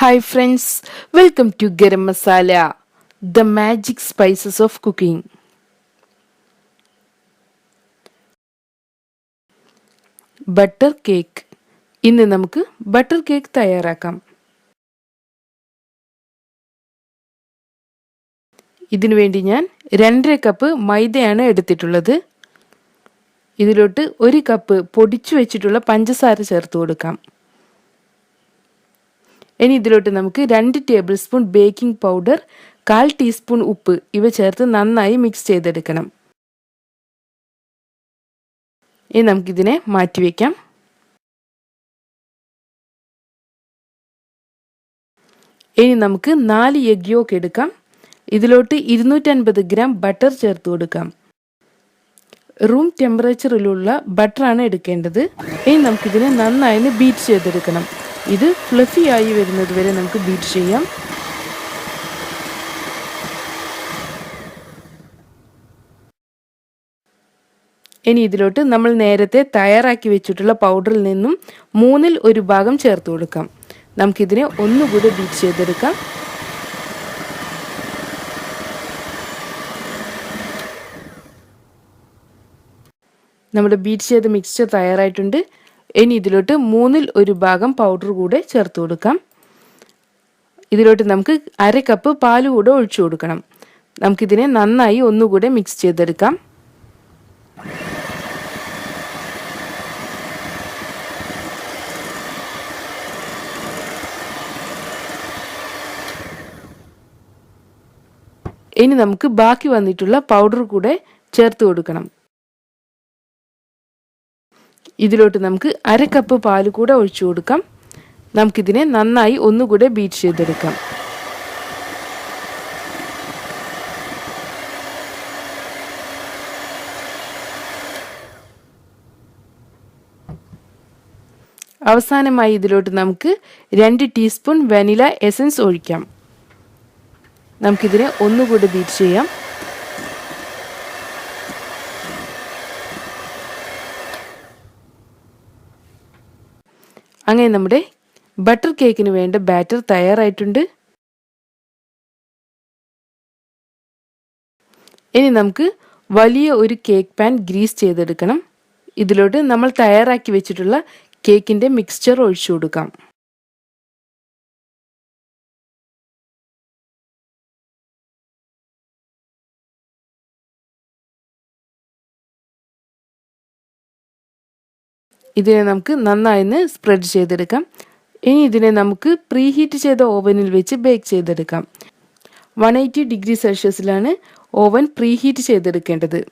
Hi friends welcome to Garam Masala the magic spices of cooking butter cake ഇന്ന് നമുക്ക് butter cake തയ്യാറാക്കാം. ഇതിനു വേണ്ടി ഞാൻ രണ്ടര കപ്പ് മൈദയാണ് എടുത്തിട്ടുള്ളത്. ഇതിലോട്ട് ഒരു കപ്പ് പൊടിച്ചു വെച്ചിട്ടുള്ള പഞ്ചസാര ചേർത്ത് കൊടുക്കാം. ഇനി ഇതിലോട്ട് നമുക്ക് രണ്ട് ടേബിൾ സ്പൂൺ ബേക്കിംഗ് പൗഡർ കാൽ ടീസ്പൂൺ ഉപ്പ് ഇവ ചേർത്ത് നന്നായി മിക്സ് ചെയ്തെടുക്കണം. ഇനി നമുക്കിതിനെ മാറ്റിവെക്കാം ഇനി നമുക്ക് നാല് എഗ് യോക്ക് എടുക്കാം. ഇതിലോട്ട് ഇരുന്നൂറ്റൻപത് ഗ്രാം ബട്ടർ ചേർത്ത് കൊടുക്കാം. റൂം ടെമ്പറേച്ചറിലുള്ള ബട്ടറാണ് എടുക്കേണ്ടത്. ഇനി നമുക്കിതിനെ നന്നായി ബീറ്റ് ചെയ്തെടുക്കണം. ഇത് ഫ്ലഫി ആയി വരുന്നത് വരെ നമുക്ക് ബീറ്റ് ചെയ്യാം. ഇനി ഇതിലോട്ട് നമ്മൾ നേരത്തെ തയ്യാറാക്കി വെച്ചിട്ടുള്ള പൗഡറിൽ നിന്നും മൂന്നിൽ ഒരു ഭാഗം ചേർത്ത് കൊടുക്കാം. നമുക്കിതിനെ ഒന്നുകൂടി ബീറ്റ് ചെയ്തെടുക്കാം. നമ്മുടെ ബീറ്റ് ചെയ്ത മിക്സ്ചർ തയ്യാറായിട്ടുണ്ട്. ഇനി ഇതിലോട്ട് മൂന്നിൽ ഒരു ഭാഗം പൗഡർ കൂടെ ചേർത്ത് കൊടുക്കാം. ഇതിലോട്ട് നമുക്ക് അര കപ്പ് പാൽ കൂടെ ഒഴിച്ചു കൊടുക്കണം. നമുക്കിതിനെ നന്നായി ഒന്നുകൂടെ മിക്സ് ചെയ്തെടുക്കാം. ഇനി നമുക്ക് ബാക്കി വന്നിട്ടുള്ള പൗഡർ കൂടെ ചേർത്ത് കൊടുക്കണം. ഇതിലോട്ട് നമുക്ക് അര കപ്പ് പാൽ കൂടെ ഒഴിച്ചു കൊടുക്കാം. നമുക്കിതിനെ നന്നായി ഒന്നുകൂടെ ബീറ്റ് ചെയ്തെടുക്കാം. അവസാനമായി ഇതിലോട്ട് നമുക്ക് രണ്ട് ടീസ്പൂൺ വനില എസൻസ് ഒഴിക്കാം. നമുക്കിതിനെ ഒന്നുകൂടെ ബീറ്റ് ചെയ്യാം. അങ്ങനെ നമ്മുടെ ബട്ടർ കേക്കിന് വേണ്ട ബാറ്റർ തയ്യാറായിട്ടുണ്ട്. ഇനി നമുക്ക് വലിയ ഒരു കേക്ക് പാൻ ഗ്രീസ് ചെയ്തെടുക്കണം. ഇതിലോട്ട് നമ്മൾ തയ്യാറാക്കി വെച്ചിട്ടുള്ള കേക്കിന്റെ മിക്സ്ചർ ഒഴിച്ചു കൊടുക്കാം. ഇതിനെ നമുക്ക് നന്നായി സ്പ്രെഡ് ചെയ്തെടുക്കാം. ഇനി ഇതിനെ നമുക്ക് പ്രീ ഹീറ്റ് ചെയ്ത ഓവനിൽ വെച്ച് ബേക്ക് ചെയ്തെടുക്കാം. വൺ എയ്റ്റി ഡിഗ്രി സെൽഷ്യസിലാണ് ഓവൻ പ്രീ ഹീറ്റ് ചെയ്തെടുക്കേണ്ടത്.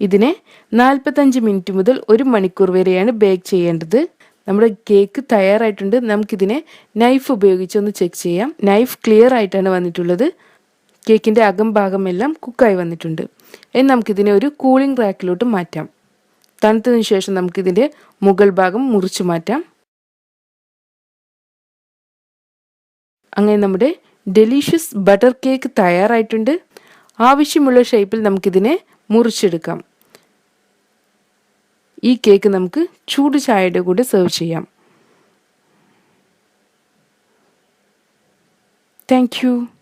ഇതിനെ നാൽപ്പത്തഞ്ച് മിനിറ്റ് മുതൽ ഒരു മണിക്കൂർ വരെയാണ് ബേക്ക് ചെയ്യേണ്ടത്. നമ്മുടെ കേക്ക് തയ്യാറായിട്ടുണ്ട്. നമുക്കിതിനെ നൈഫ് ഉപയോഗിച്ച് ഒന്ന് ചെക്ക് ചെയ്യാം. നൈഫ് ക്ലിയർ ആയിട്ടാണ് വന്നിട്ടുള്ളത്. കേക്കിന്റെ അകം ഭാഗമെല്ലാം കുക്കായി വന്നിട്ടുണ്ട്. ഇനി നമുക്കിതിനെ ഒരു കൂളിംഗ് റാക്കിലോട്ട് മാറ്റാം. തണുത്തതിന് ശേഷം നമുക്കിതിന്റെ മുകൾ ഭാഗം മുറിച്ചു മാറ്റാം. അങ്ങനെ നമ്മുടെ ഡെലീഷ്യസ് ബട്ടർ കേക്ക് തയ്യാറായിട്ടുണ്ട്. ആവശ്യമുള്ള ഷേപ്പിൽ നമുക്കിതിനെ മുറിച്ചെടുക്കാം. ഈ കേക്ക് നമുക്ക് ചൂട് ചായയുടെ കൂടെ സെർവ് ചെയ്യാം. താങ്ക്